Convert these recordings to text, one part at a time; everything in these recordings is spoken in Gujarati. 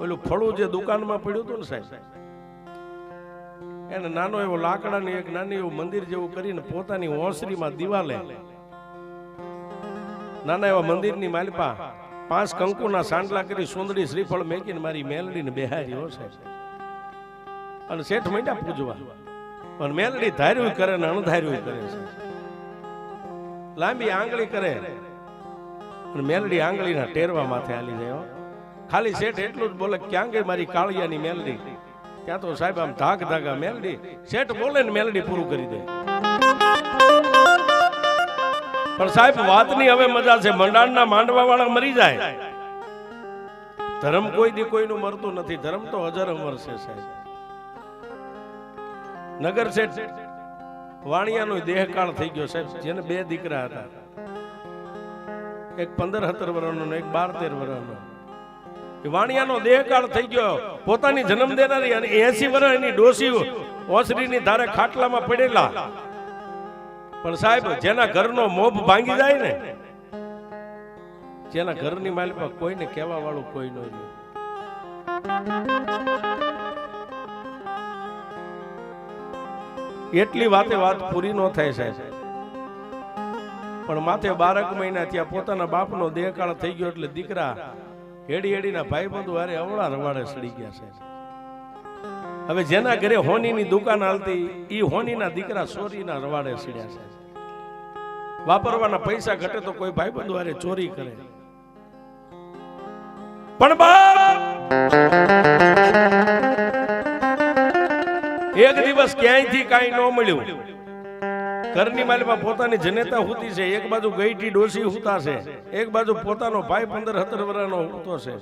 ઓલું ફળું જે દુકાનમાં પડ્યું હતું ને સાહેબ, એને નાનો એવો લાકડાની એક નાની એવું મંદિર જેવું કરીને પોતાની ઓસરીમાં દિવાલે નાના એવા મંદિરની માલપા પાંચ કંકુના સાંડલા કરી સુંદરી શ્રીફળ મેકીને મારી મેલડીને બેહારી, હો સાહેબ. અને શેઠ મહિના પૂજવા. પણ મેલડી ધાર્યું કરે ને અણધાર્યું કરે છે. લાંબી આંગળી કરે. અને મેલડી આંગળીના ટેરવા માથે આલી જાય. ખાલી શેઠ એટલું જ બોલે ક્યાં ગઈ મારી કાળિયાની મેલડી? ત્યાં તો સાહેબ આમ ધાક ધાગા મેલડી. શેઠ બોલે ને મેલડી પૂરું કરી દે. પણ સાહેબ વાતની હવે મજા છે, મંડાણના માંડવા વાળા મરી જાય. ધર્મ કોઈ દી કોઈનું મરતું નથી. ધર્મ તો હજાર અમર છે સાહેબ. નગર શેઠ, વાણિયાનો દેહકાળ થઈ ગયો સાહેબ. જેને બે દીકરા હતા. એક પંદર સત્તર વર્ષનો એક બાર તેર વર્ષનો વાણિયાનો દેહકાળ થઈ ગયો. પોતાની જન્મ દેનારી અને એસી વર્ષ એની ડોસી ઓસરીની ધારે ખાટલામાં પડેલા. પણ સાહેબ, જેના ઘરનો મોભ ભાંગી જાય ને, જેના ઘરની માલિકમાં કોઈને કહેવા વાળું કોઈ ન એટલી વાતે વાત પૂરી ન થાય સાહેબ. પણ માથે બારક મહિના ત્યાં પોતાના બાપનો દેહકાળ થઈ ગયો એટલે દીકરા હેડી હેડીના ભાઈ બંધુ હારે અવળા રવાડે સડી ગયા છે. હવે જેના ઘરે હોનીની દુકાન હાલતી એ હોનીના દીકરા ચોરીના રવાડે સડ્યા છે. વાપરવાના પૈસા ઘટે તો કોઈ ભાઈ બંધુ હારે ચોરી કરે. પણ બાપ! એક દિવસ ક્યાંયથી કાંઈ ન મળ્યું. ઘરની માલમાં પોતાની જનેતા હુતી છે. એક બાજુ ગઈટી ડોસી હુતા છે. એક બાજુ પોતાનો ભાઈ પંદર સત્તર વર્ષનો હુતો છે.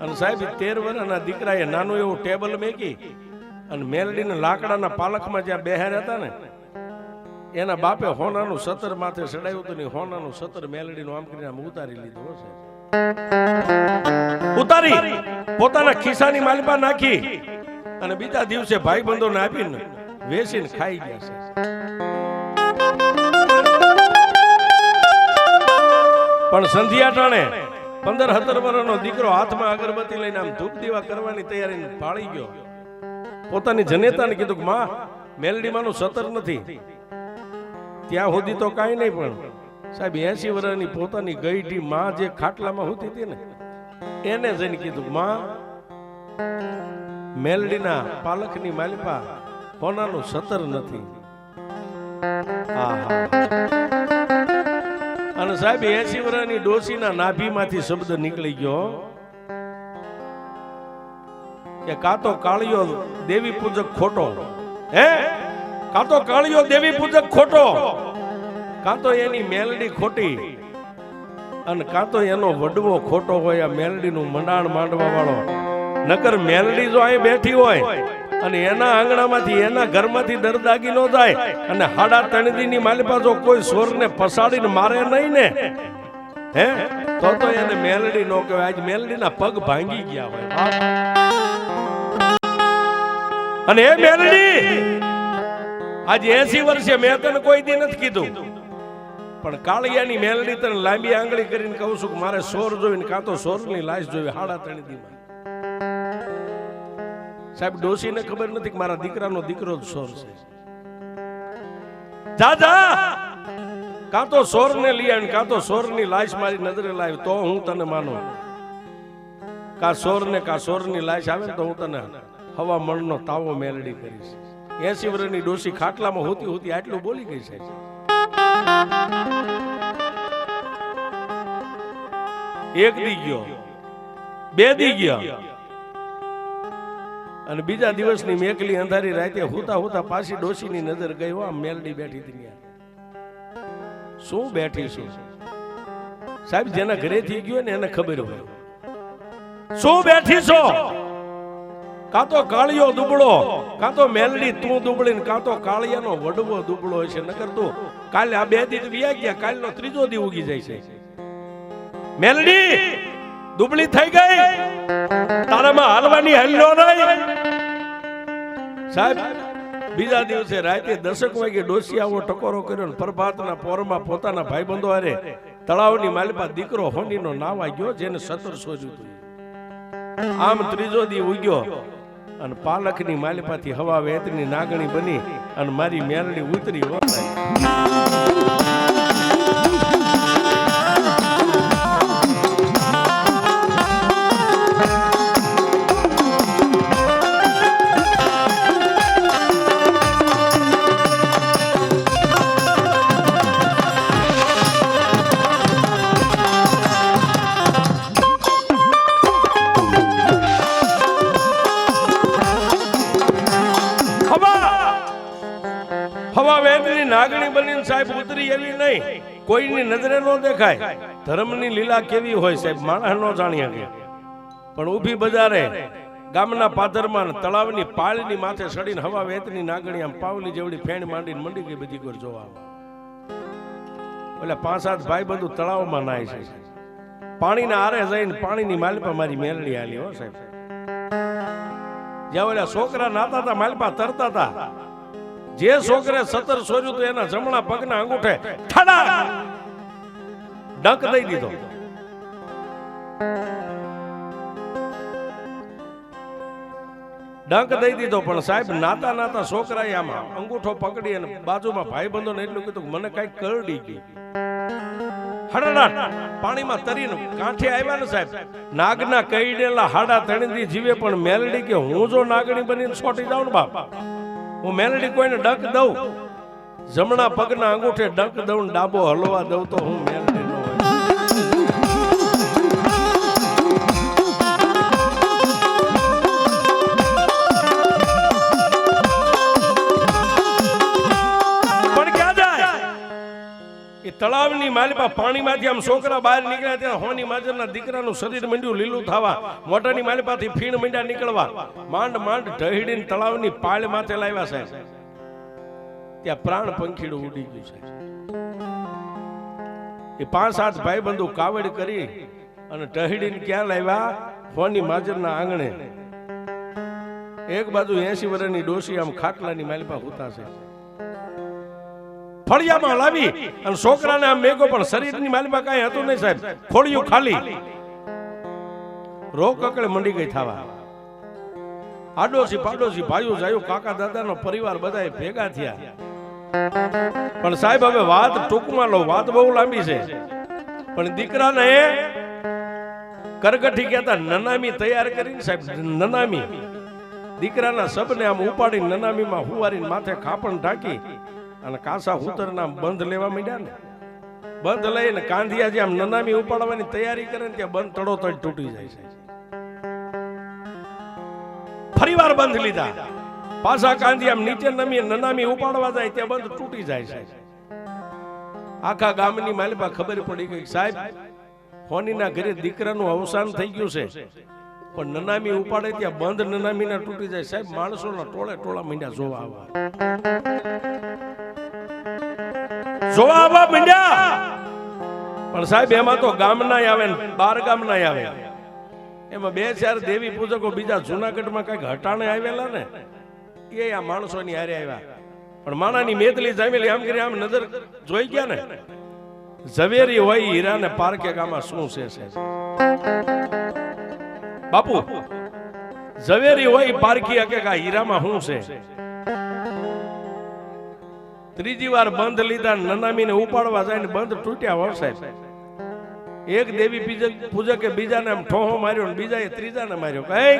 અને સાહેબ તેર વર્ષના દીકરાએ નાનું એવું ટેબલ મેકી અને મેલડીને લાકડાના પાલખમાં જ્યાં બેહાર હતા ને, એના બાપે હોનાનું સતર માથે ચડાવ્યું હતું ને હોનાનું સતર મેલડીનું આમ કરીને આમ ઉતારી લીધું હશે. ઉતારી. પોતાના ખિસ્સાની માલમાં નાખી અને બીજા દિવસે ભાઈ બંધોને આપીને વેસીને ખાઈ ગયા છે. પણ સંધ્યા ટાણે પંદર સત્તર વર્ષનો દીકરો હાથમાં અગરબત્તી લઈને આમ ધૂપ દીવા કરવાની તૈયારી પાળી ગયો. પોતાની જનેતાને કીધું કે, માં, મેલડીમાંનું સતર નથી. ત્યાં સુધી તો કાંઈ નહીં પણ સાહેબ એસી વર્ષની પોતાની ગઈઢી માં જે ખાટલામાં હોતી હતી ને, એને જઈને કીધું માં, મેલડીના પાલખની માલિપા કોનાનું સતર નથી. આહા. અને સાહેબ એસી વર્ષની ડોસીના નાભીમાંથી શબ્દ નીકળી ગયો. કે કાં તો કાળિયો દેવી પૂજક ખોટો. હે? કાં તો કાળિયો દેવી પૂજક ખોટો. કાં તો એની મેલડી ખોટી. અને કાં તો એનો વડવો ખોટો હોય, આ મેલડીનું મંડાણ માંડવા વાળો. નકર મેલડી જો અહીં બેઠી હોય અને એના આંગણામાંથી, એના ઘરમાંથી દરદાગી ન જાય. અને હાડા તણદીની માલિપા જો કોઈ સોરને પસાડીને મારે નહીં ને. હે? તો તો એને મેલડી નો કહેવાય. આજ મેલડીના પગ ભાંગી ગયા હોય. અને એ મેલડી, આજે એસી વર્ષે મેં તને કોઈ દી નથી કીધું. પણ કાળિયાની મેલડી તને લાંબી આંગળી કરીને કહું છું કે મારે સોર જોઈને કાં તો સોરની લાશ જોઈ હાડા તણદીમાં. સાહેબ ડોશીને ખબર નથી કે મારા દીકરાનો દીકરો જ સોર છે. જા કાં તો સોર ને લઈ કાં તો સોરની લાશ મારી નજરે લાવી તો હું તને માનું. કા સોર ને કા સોરની લાશ આવે તો હું તને હવા મણનો તાવો મેલડી કરીશ. એસી વર્ષની ડોશી ખાટલામાં હોતી હોતી આટલું બોલી ગઈ છે એક દી ગયો બે દી ગયો. અને બીજા દિવસની મેકલી અંધારી રાતે હોતા હોતા પાછી ડોશીની નજર ગયો આમ મેલડી બેઠી હતી શું બેઠી શું સાહેબ, જેના ઘરેથી ગયો ને એને ખબર હોય. શું બેઠી છો? કાં તો કાળિયો દુબળો, કાં તો મેલડી તું દુબળી કાં તો કાળિયાનો વડવો દુબળો છે નકર તું કાલે આ બે દિવસ વ્યા ગયા, કાલનો ત્રીજો દી ઉગી જાય છે. મેલડી! દુબળી થઈ ગઈ. તારામાં હાલવાની હલ્યો નહીં. સાહેબ, બીજા દિવસે રાતે દશક વાગે ડોસિયાઓ ટકોરો કર્યો પ્રભાતના પોરમાં પોતાના ભાઈબંધો હારે તળાવની માલિપા દીકરો હોનીનો નાવા ગયો જેને સતર સોજ્યું હતું આમ ત્રીજો દી ઉગ્યો અને પાલકની માલિપાથી હવા વેતની નાગણી બની અને મારી મેરડી ઉતરી હવા વેદની નાગણી બનીને સાહેબ ઉતરી એવી નહીં. કોઈની નજરે ન દેખાય. ધર્મની લીલા કેવી હોય સાહેબ માણસ ન જાણી શકે. પણ ઊભી બજારે ગામના પાદરમાં તળાવની પાળની માથે સડીને હવા વેતની નાગણી આમ પાવલી જેવડી ફેણ માંડીને મંડી ગઈ બધી કોઈ જોવા. એટલે પાંચ સાત ભાઈ બધું તળાવમાં નાય છે. પાણીના આરે જઈને પાણીની માલપા મારી મેલડી આલી હો સાહેબ. જ્યાં ઓલા છોકરા નાતા હતા માલપા તરતા હતા જે છોકરે સતર સોર્યું તો એના જમણા પગના અંગૂઠે ડંક દઈ દીધો. ડંક દઈ દીધો, પણ સાહેબ, નાતા નાતા છોકરાએ આમાં અંગૂઠો પકડી અને બાજુમાં ભાઈ બંધોને એટલું કીધું મને કઈ કરડી ગઈ હડડાટ, પાણીમાં તરીને કાંઠે આવ્યા ને સાહેબ. નાગના કઈડેલા હાડા તણીથી જીવે, પણ મેલડી કે હું જો નાગણી બનીને છોટી જાઉં ને બાપ? હું મેલડી કોઈને ડક દઉં? જમણા પગના અંગૂઠે ડક દઉં ડાબો હલવા દઉં તો હું મેલડી તળાવની પાણીમાંથી આમ છોકરા બહાર નીકળ્યા ત્યાં હોની માજરના દીકરાનું શરીર મંડ્યું, લીલું થવા મોટાની માલપાથી ફીણ મંડ્યા નીકળવા. માંડ માંડ ઢહીડીને તળાવની પાળ માથે લાવ્યા સાહેબ. ત્યાં પ્રાણ પંખીડું ઉડી ગયું છે એ પાંચ સાત ભાઈ બંધુ કાવડ કરી અને ઢહીડીને ક્યાં લાવ્યા? હોની માજરના આંગણે. એક બાજુ એસી વર્ષની ડોસી આમ ખાટલાની માલપા હોતા છે. ફળિયામાં લાવી અને છોકરાને આમ મેઘો પણ શરીરની માલમાં કાંઈ હતું નહીં સાહેબ. ફોડિયું ખાલી. રોગ કકડે મંડી ગઈ થવા. આડોશી પાડોશી ભાઈઓ જાયો કાકા દાદાનો પરિવાર બધાય ભેગા થયા. પણ સાહેબ હવે વાત ટૂંકમાં લો વાત બહુ લાંબી છે. પણ દીકરાને કરગઠી કહેતા નનામી તૈયાર કરીને સાહેબ નનામી. દીકરાના સબને આમ ઉપાડીને નનામીમાં હુવારીને માથે ખાપણ ઢાંકી અને કાસા હુતરના બંધ લેવા માંડ્યા ને. બંધ લઈને કાંધિયા જે આમ નનામી ઉપાડવાની તૈયારી કરે ને ત્યાં બંધ તડોતડ તૂટી જાય છે. ફરીવાર બંધ લીધા. પાછા કાંધી આમ નીચે નમી નનામી ઉપાડવા જાય ત્યાં બંધ તૂટી જાય છે. આખા ગામની માલિપા ખબર પડી ગઈ, સાહેબ, હોનીના ઘરે દીકરાનું અવસાન થઈ ગયું છે. પણ નનામી ઉપાડે ત્યાં બંધ નનામી ના તૂટી જાય. સાહેબ, માણસોના ટોળે ટોળા મીંડ્યા જોવા આવવા જોવા આવવા મીંડ્યા પણ સાહેબ, એમાં તો ગામના આવે ને બાર ગામના આવે. એમાં બે, ચાર દેવી પૂજકો બીજા જુનાગઢમાં કંઈક હટાણે આવેલા ને, એ આ માણસોની હારે આવ્યા. પણ માણાની મેદલી જામેલી આમ કરી આમ નજર જોઈ ગયા ને? ઝવેરી હોય હીરા ને પારકે ગામાં શું છે છે બાપુ, ઝવેરી હોય પારકી હકે કે હીરામાં શું છે? ત્રીજી વાર બંધ લીધા, નનામીને ઉપાડવા જાય ને બંધ તૂટ્યા વર્ષે સાહેબ. એક દેવી પૂજક પૂજકે બીજાને આમ ઠોહો માર્યો ને બીજાએ ત્રીજાને માર્યો. કઈ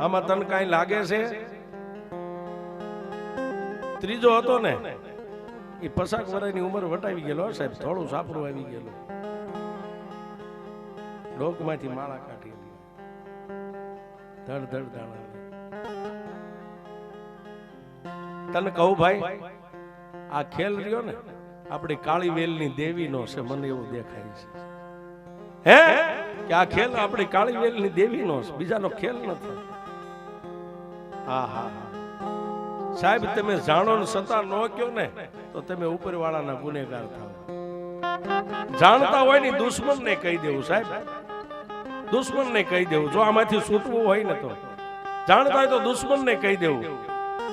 આમાં તને કઈ લાગે છે? ત્રીજો હતો ને એ પસાક વર્ષની ઉંમર વટાવી ગયેલો સાહેબ, થોડું સાપરું આવી ગયેલું. ડોકમાંથી માળા કાઢી. તને કહું ભાઈ, આ ખેલ રહ્યો ને, આપણી કાળી વેલની દેવીનો છે, મને એવું દેખાય છે. હે? કે આ ખેલ આપણી કાળી વેલની દેવીનો છે, બીજાનો ખેલ નથી. સાહેબ, તમે જાણો ને, સતા ન કયો ને, તો તમે ઉપરવાળાના ગુનેગાર થાવ. જાણતા હોય ને દુશ્મન ને કહી દેવું, સાહેબ. દુશ્મન ને કહી દેવું. જો આમાંથી છૂટવું હોય ને તો. જાણતા હોય તો દુશ્મન ને કહી દેવું.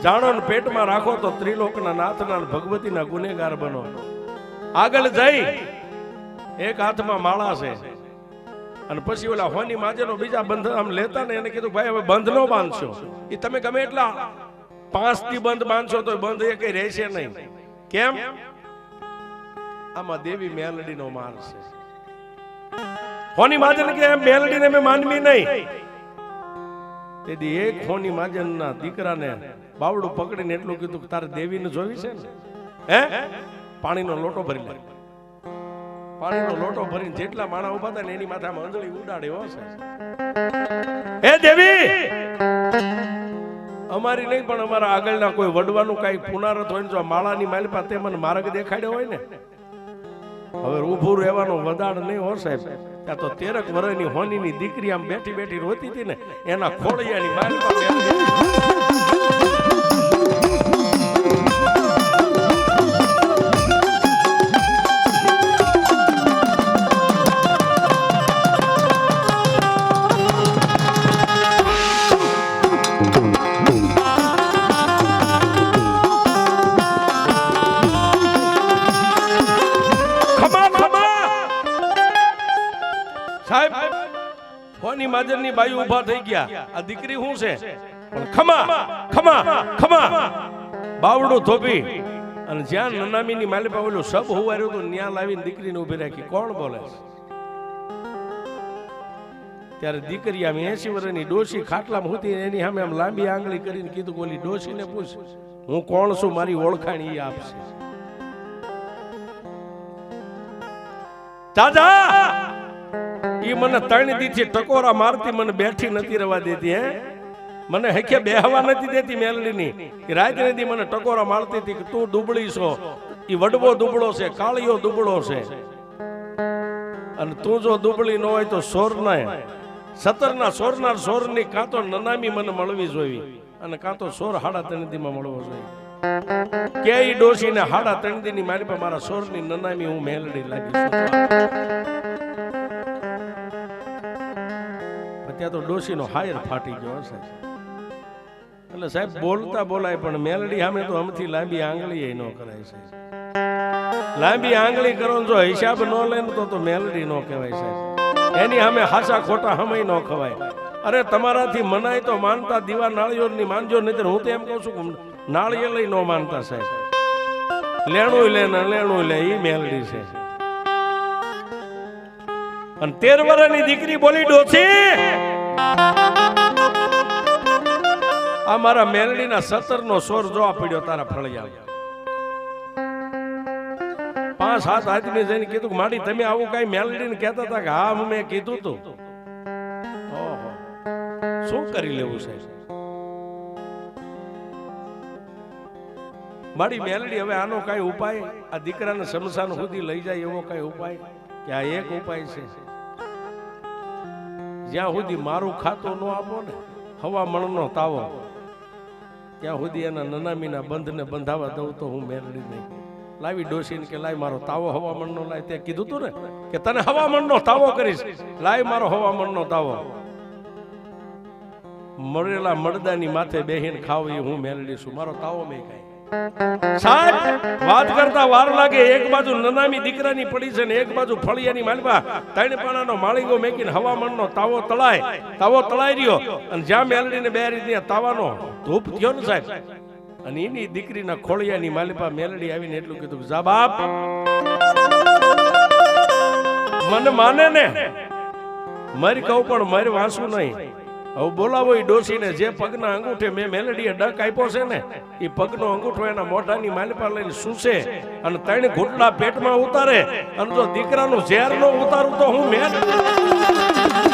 જાણો ને પેટમાં રાખો તો ત્રિલોકના ને ભગવતીના ગુનેગાર બનો. આગળ જઈ. એક હાથમાં માળા છે. અને પછી ઓલા હોની માજેનો બીજા બંધ આમ લેતા ને એને કીધું, ભાઈ, હવે બંધ નો બાંધશો. એ તમે ગમે એટલા પાંચથી બંધ બાંધશો તો બંધ એ કઈ રહેશે નહીં. કેમ? આમાં દેવી મેલડી નો માર છે. હોની માજન કે મેલડીને મેં માનવી નહીં. તેથી એક હોની માજનના દીકરાને બાવડું પકડીને એટલું કીધું કે તારે દેવીને જોવી છે ને? હે? પાણીનો લોટો ભરી લે. પાણીનો લોટો ભરીને જેટલા માણા ઊભા હતા ને એની માથામાં અંજળી ઉડાડે હો છે હે દેવી? અમારી નહીં પણ અમારા આગળના કોઈ વડવાનું કઈ પુનારત હોય ને જો માળાની માલપા તે મને માર્ગ દેખાડ્યો હોય ને? હવે ઊભું રહેવાનો વધાર નહીં હો સાહેબ. ત્યાં તો તેરક વર્ષની હોનીની દીકરી આમ બેઠી બેઠી રોતી હતી ને, એના ખોળિયાની માલિપા ફોની માજરની બાઈ ઊભા થઈ ગયા. આ દીકરી શું છે? પણ ખમા ખમા ખમા. બાવડું ધોપી અને જ્યાં નનામીની માલિપા ઓલું સબ હોવાર્યું હતું ન્યા લાવીને દીકરીને ઊભી રાખી. કોણ બોલે? ત્યારે દીકરી આમ એસી વર્ષની ડોસી ખાટલામાં હતી એની સામે આમ લાંબી આંગળી કરીને કીધું ઓલી ડોશીને પૂછ, હું કોણ છું? મારી ઓળખાણ એ આપશે. દાદા ઈ મને ત્રણ દીથી ટકોરા મારતી મને બેઠી નથી રવા દેતી, હે? મને હેખે બેહવા નથી દેતી મેલડીની. રાત નથી મને ટકોરા મારતી હતી કે તું દુબળી છો. ઈ વડવો દુબળો છે, કાળિયો દુબળો છે. અને તું જો દુબળી ન હોય તો સોર ના સતરના સોરનાર સોરની કાં તો નનામી મને મળવી જોઈએ અને કાં તો સોર હાડા ત્રણદીમાં મળવો જોઈએ. કે ઈ ડોશીને હાડા તણદીની મારી પાસે મારા સોરની નનામી હું મેલડી લાગી ત્યાં તો ડોશીનો હાયર ફાટી ગયો હશે. એટલે સાહેબ, બોલતા બોલાય, પણ મેલડી સામે તો અમથી લાંબી આંગળી ન કરાય છે લાંબી આંગળી કરો જો હિસાબ ન લે તો તો મેલડી ન કહેવાય સાહેબ. એની સામે હાસા ખોટા હમય ન ખવાય. અરે તમારાથી મનાય તો માનતા દીવા નાળિયેરની માનજો નહીં હું તો એમ કહું છું નાળિયેર લઈ ન માનતા સાહેબ. લેણું લે ને લેણું લે એ મેલડી છે. અને તેર વર્ષની દીકરી બોલી ડોસી આ મારા મેલડીના સત્તર નો સોર જોવા પડ્યો તારા ફળિયા પાંચ સાત આદમી જઈને કીધું માડી, તમે આવું કઈ મેલડીને કહેતા હતા કે હા મેં કીધું તું. શું કરી લેવું છે? મારી મેલડી હવે આનો કઈ ઉપાય? આ દીકરાને શમશાન સુધી લઈ જાય એવો કઈ ઉપાય? કે આ એક ઉપાય છે? જ્યાં સુધી મારું ખાતું ન આપો ને, હવા મણનો તાવો. ત્યાં સુધી એના નનામીના બંધને બંધાવા દઉં તો હું મેલડી નહીં. લાવી ડોસીને કે, લાય મારો તાવો હવામણનો લાય. તે કીધું તું ને કે, તને હવામણનો તાવો કરીશ. લાય મારો હવામણનો તાવો. મરેલા મરદાની માથે બેહીને ખાવ એ હું મેલડી છું. મારો તાવો મેં કાંઈ સાહેબ વાત કરતા વાર લાગે, એક બાજુ નનામી દીકરાની પડી છે ને એક બાજુ ફળિયાની માલવા ત્રણ પાણાનો માળીગો મેકીને હવામાનનો તાવો તળાય. તાવો તળાઈ રહ્યો. અને જ્યાં મેલડીને બે રીતની તાવાનો ધૂપ થયો ને સાહેબ, અને એની દીકરીના ખોળિયાની માલિપા મેલડી આવીને એટલું કીધું, જા બાપ. મને માને ને. મારી કહું પણ મારી વાંસું નહીં. હવે બોલાવો એ ડોસીને જે પગના અંગૂઠે મેં મેલડીએ ડક આપ્યો છે ને એ પગનો અંગૂઠો એના મોઢાની માલિપા લઈને સૂસે અને ત્રણ ઘૂંટડા પેટમાં ઉતારે અને જો દીકરાનું ઝેર નો ઉતારું તો હું મેં